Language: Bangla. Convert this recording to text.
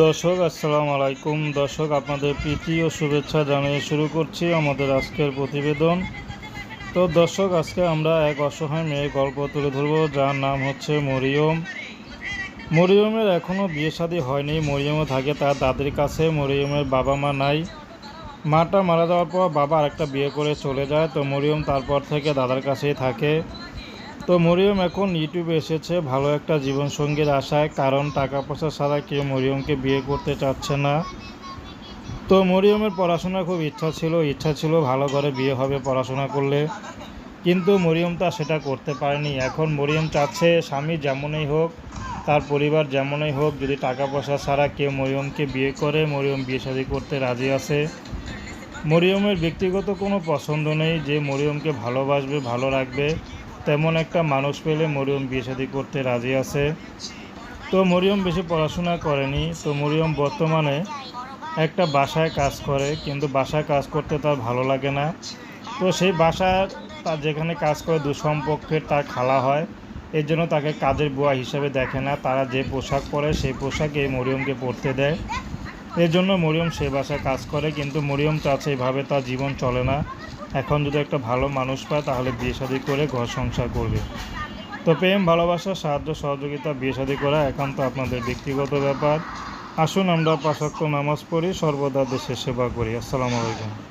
দর্শক, আসসালামু আলাইকুম। দর্শক, আপনাদের প্রীতি ও শুভেচ্ছা জানিয়ে শুরু করছি আমাদের আজকের প্রতিবেদন। তো দর্শক, আজকে আমরা এক অসহায় মেয়ের গল্প তুলে ধরবো, যার নাম হচ্ছে মরিয়ম। মরিয়মের এখনও বিয়ে শাদী হয়নি। মরিয়মও থাকে তার দাদির কাছে। মরিয়মের বাবা মা নাই। মাটা মারা যাওয়ার পর বাবা আরেকটা বিয়ে করে চলে যায়। তো মরিয়ম তারপর থেকে দাদার কাছেই থাকে। তো মরিয়ম, এখন ইউটিউবে এসেছে ভালো একটা জীবনসঙ্গীর আশায়, কারণ টাকা পয়সা ছাড়া কেউ মরিয়মকে বিয়ে করতে চাচ্ছে না। তো মরিয়মের পড়াশোনার খুব ইচ্ছা ছিল ইচ্ছা ছিল ভালো করে বিয়ে হবে পড়াশোনা করলে। কিন্তু মরিয়ম তা সেটা করতে পারেনি। এখন মরিয়ম চাচ্ছে স্বামী যেমনই হোক, তার পরিবার যেমনই হোক, যদি টাকা পয়সা ছাড়া কেউ মরিয়মকে বিয়ে করে, মরিয়ম বিয়ে শাদী করতে রাজি আছে। মরিয়মের ব্যক্তিগত কোনো পছন্দ নেই যে মরিয়মকে ভালোবাসবে, ভালো রাখবে। তেমন একটা মানুষ পেলে মরিয়ম বিয়ে শাদী করতে রাজি আছে। তো মরিয়ম বেশি পড়াশোনা করেনি, তো মরিয়ম বর্তমানে একটা বাসায় কাজ করে, কিন্তু বাসায় কাজ করতে তার ভালো লাগে না। তো সেই বাসার তার যেখানে কাজ করে দুসম্পর্কের তার খালা হয়, এর জন্য তাকে কাজের বুয়া হিসেবে দেখে না। তারা যে পোশাক পরে সেই পোশাকে মরিয়মকে পরতে দেয়। এর জন্য মরিয়ম সে বাসায় কাজ করে, কিন্তু মরিয়ম চাচ্ছে এভাবে, তার জীবন চলে না। এখন যদি একটা ভালো মানুষ পায়, তাহলে বিয়ে শাদী করে ঘর সংসার করবে। তো প্রেম, ভালোবাসা, সাহায্য, সহযোগিতা, বিয়ে শাদি করা একান্ত আপনাদের ব্যক্তিগত ব্যাপার। আসুন আমরা পাশাক্ত নামাজ পড়ি, সর্বদা দেশের সেবা করি। আসসালামু আলাইকুম।